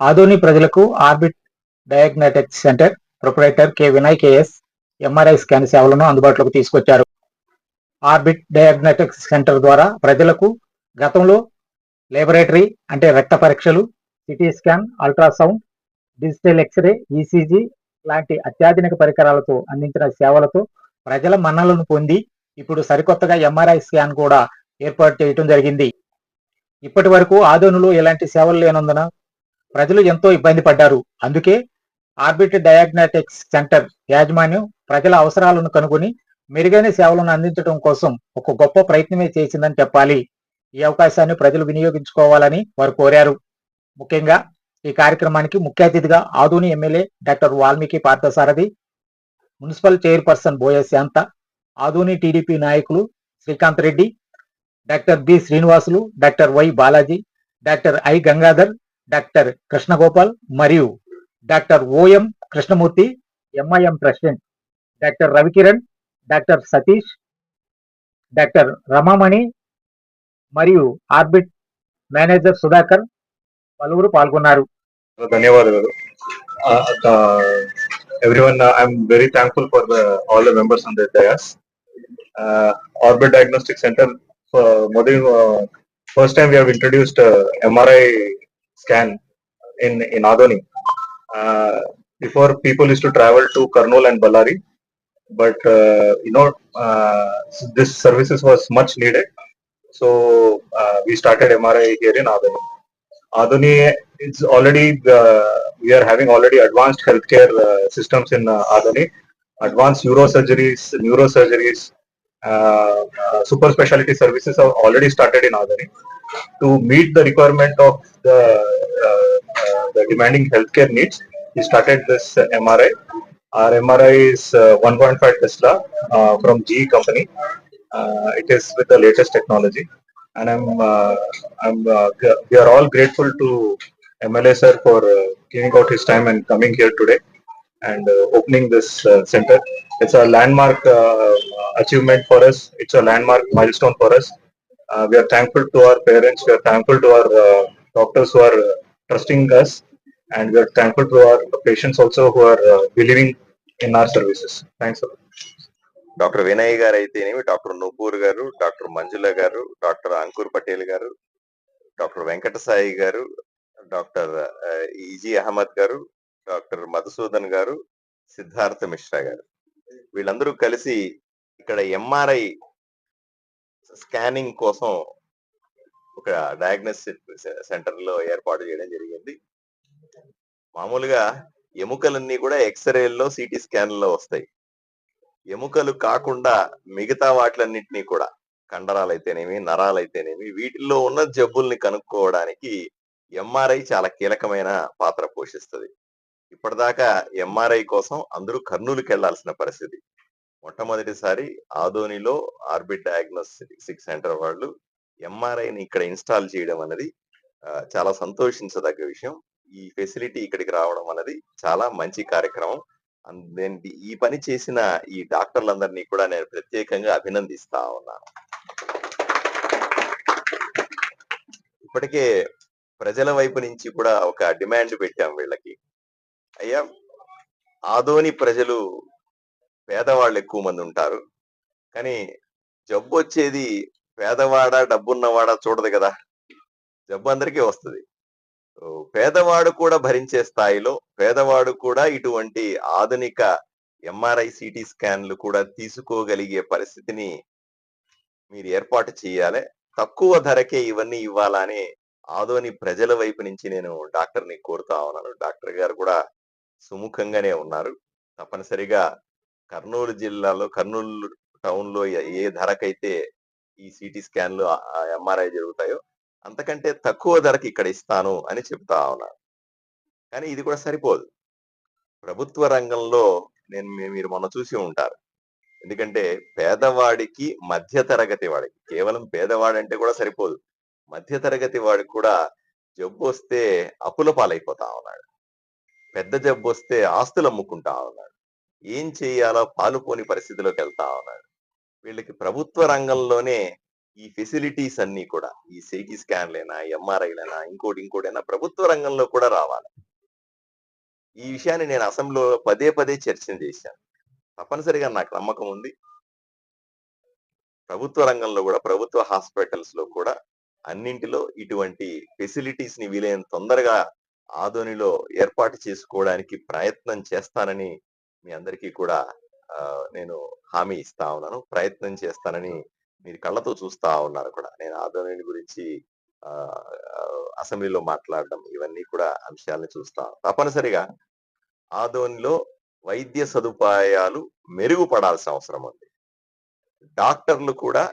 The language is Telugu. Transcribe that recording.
ఆదోని ప్రజలకు Orbit diagnostics center proprietor K Vinay KS MRI scan సేవలను అందుబాటులోకి తీసుకొచ్చారు. ఆర్బిట్ డయాగ్నోటిక్స్ సెంటర్ ద్వారా ప్రజలకు గతంలో లేబొరేటరీ అంటే రక్త పరీక్షలు CT scan ultrasound digital X-ray ECG లాంటి అత్యాధునిక పరికరాలతో అందించిన సేవలతో ప్రజల మన్నలను పొంది ఇప్పుడు సరికొత్తగా ఎంఆర్ఐ స్కాన్ కూడా ఏర్పాటు చేయడం జరిగింది. ఇప్పటి వరకు ఆదోనులో ఎలాంటి సేవలు లేనందున ప్రజలు ఎంతో ఇబ్బంది పడ్డారు. అందుకే ఆర్బిట్ డయాగ్నాటిక్స్ సెంటర్ యాజమాన్యం ప్రజల అవసరాలను కనుగొని మెరుగైన సేవలను అందించడం కోసం ఒక గొప్ప ప్రయత్నమే చేసిందని చెప్పాలి. ఈ అవకాశాన్ని ప్రజలు వినియోగించుకోవాలని వారు కోరారు. ముఖ్యంగా ఈ కార్యక్రమానికి ముఖ్య అతిథిగా Adoni MLA doctor Valmiki Parthasarathi municipal chairperson Boya Shanta Adoni TDP నాయకులు Srikanth Reddy doctor B Srinivasulu doctor Y Balaji doctor I Gangadhar doctor Krishnagopal మరియు doctor OM Krishnamurthy MIM president doctor Ravikiran doctor Satish doctor Ramamani మరియు ఆర్బిట్ మేనేజర్ సుధాకర్ పలువురు పాల్గొన్నారు. ధన్యవాదాలు. Everyone I'm very thankful for all the members on the Orbit diagnostic center మొదటి first time we have introduced scan in, in Adoni. Uh, before people used to travel to Karnal and Ballari, but uh, you know uh, this services was much needed. So uh, we started MRI here in Adoni. Adoni is already the, we are having already advanced healthcare uh, systems in uh, Adoni, advanced neurosurgeries, neurosurgeries, uh, uh, super specialty services have already started in adani to meet the requirement of the uh, uh, the demanding healthcare needs. We started this uh, mri our MRI is uh, 1.5 Tesla uh, from GE company. Uh, it is with the latest technology, and I'm uh, I'm uh, we are all grateful to MLA sir for uh, giving out his time and coming here today and uh, opening this uh, center. It's a landmark uh, achievement for us. It's a landmark milestone for us. Uh, we are thankful to our parents. We are thankful to our uh, doctors who are uh, trusting us and we are thankful to our patients also who are uh, believing in our services. Thanks a lot. Doctor Vinay గారు అయితేనేమి డాక్టర్ నుపూర్ గారు డాక్టర్ మంజుల గారు డాక్టర్ అంకుర్ పటేల్ గారు డాక్టర్ వెంకట సాయి గారు డాక్టర్ ఆ, ఈజీ అహ్మద్ గారు డాక్టర్ మధుసూదన్ గారు సిద్ధార్థ మిశ్రా గారు. వీళ్ళందరూ కలిసి ఇక్కడ ఎంఆర్ఐ స్కానింగ్ కోసం ఒక డయాగ్నోస్టిక్ సెంటర్లో ఏర్పాటు చేయడం జరిగింది. మామూలుగా ఎముకలన్నీ కూడా ఎక్స్రేల్లో సిటీ స్కాన్లో వస్తాయి. ఎముకలు కాకుండా మిగతా వాటిలన్నింటినీ కూడా కండరాలు అయితేనేమి నరాలు అయితేనేమి వీటిల్లో ఉన్న జబ్బుల్ని కనుక్కోవడానికి ఎంఆర్ఐ చాలా కీలకమైన పాత్ర పోషిస్తుంది. ఇప్పటిదాకా ఎంఆర్ఐ కోసం అందరూ కర్నూలుకి వెళ్ళాల్సిన పరిస్థితి. మొట్టమొదటిసారి ఆదోనిలో ఆర్బిట్ డయాగ్నోస్టిక్ సెంటర్ వాళ్ళు ఎంఆర్ఐని ఇక్కడ ఇన్స్టాల్ చేయడం అనేది చాలా సంతోషించదగ్గ విషయం. ఈ ఫెసిలిటీ ఇక్కడికి రావడం అనేది చాలా మంచి కార్యక్రమం. నేను ఈ పని చేసిన ఈ డాక్టర్లందరినీ కూడా నేను ప్రత్యేకంగా అభినందిస్తా ఉన్నాను. ఇప్పటికే ప్రజల వైపు నుంచి కూడా ఒక డిమాండ్ పెట్టాం వీళ్ళకి. అయ్యా ఆదోని ప్రజలు పేదవాళ్ళు ఎక్కువ మంది ఉంటారు. కానీ జబ్బు వచ్చేది పేదవాడ డబ్బున్నవాడ చూడదు కదా. జబ్బు అందరికీ వస్తుంది. పేదవాడు కూడా భరించే స్థాయిలో పేదవాడు కూడా ఇటువంటి ఆధునిక ఎంఆర్ఐ సిటీ స్కాన్లు కూడా తీసుకోగలిగే పరిస్థితిని మీరు ఏర్పాటు చేయాలి. తక్కువ ధరకే ఇవన్నీ ఇవ్వాలని ఆదోని ప్రజల వైపు నుంచి నేను డాక్టర్ని కోరుతా ఉన్నాను. డాక్టర్ గారు కూడా సుముఖంగానే ఉన్నారు. తప్పనిసరిగా కర్నూలు జిల్లాలో కర్నూలు టౌన్లో ఏ- ధరకైతే ఈ సిటీ స్కాన్లు ఎంఆర్ఐ జరుగుతాయో అంతకంటే తక్కువ ధరకి ఇక్కడ ఇస్తాను అని చెప్తా ఉన్నారు. కానీ ఇది కూడా సరిపోదు. ప్రభుత్వ రంగంలో నేను మీరు మొన్న చూసి ఉంటారు. ఎందుకంటే పేదవాడికి మధ్య తరగతి వాడికి కేవలం పేదవాడంటే కూడా సరిపోదు. మధ్య తరగతి వాడికి కూడా జబ్బు వస్తే అప్పుల పాలైపోతా ఉన్నాడు. పెద్ద జబ్బు వస్తే ఆస్తులు అమ్ముకుంటా ఉన్నాడు. ఏం చేయాలో పాలుపోని పరిస్థితిలోకి వెళ్తా ఉన్నాడు. వీళ్ళకి ప్రభుత్వ రంగంలోనే ఈ ఫెసిలిటీస్ అన్ని కూడా ఈ సిటీ స్కాన్లైనా ఎంఆర్ఐలైనా ఇంకోటి ఇంకోటైనా ప్రభుత్వ రంగంలో కూడా రావాలి. ఈ విషయాన్ని నేను అసెంబ్లీలో పదే పదే చర్చ చేశాను. తప్పనిసరిగా నాకు నమ్మకం ఉంది. ప్రభుత్వ రంగంలో కూడా ప్రభుత్వ హాస్పిటల్స్లో కూడా అన్నింటిలో ఇటువంటి ఫెసిలిటీస్ని వీలైన తొందరగా ఆదోనిలో ఏర్పాటు చేసుకోవడానికి ప్రయత్నం చేస్తానని మీ అందరికీ కూడా నేను హామీ ఇస్తా ఉన్నాను. ప్రయత్నం చేస్తానని మీరు కళ్ళతో చూస్తా ఉన్నారు కూడా. నేను ఆదోని గురించి ఆ, అసెంబ్లీలో మాట్లాడడం ఇవన్నీ కూడా అంశాలని చూస్తా తప్పనిసరిగా ఆధోనిలో వైద్య సదుపాయాలు మెరుగుపడాల్సిన అవసరం ఉంది. డాక్టర్లు కూడా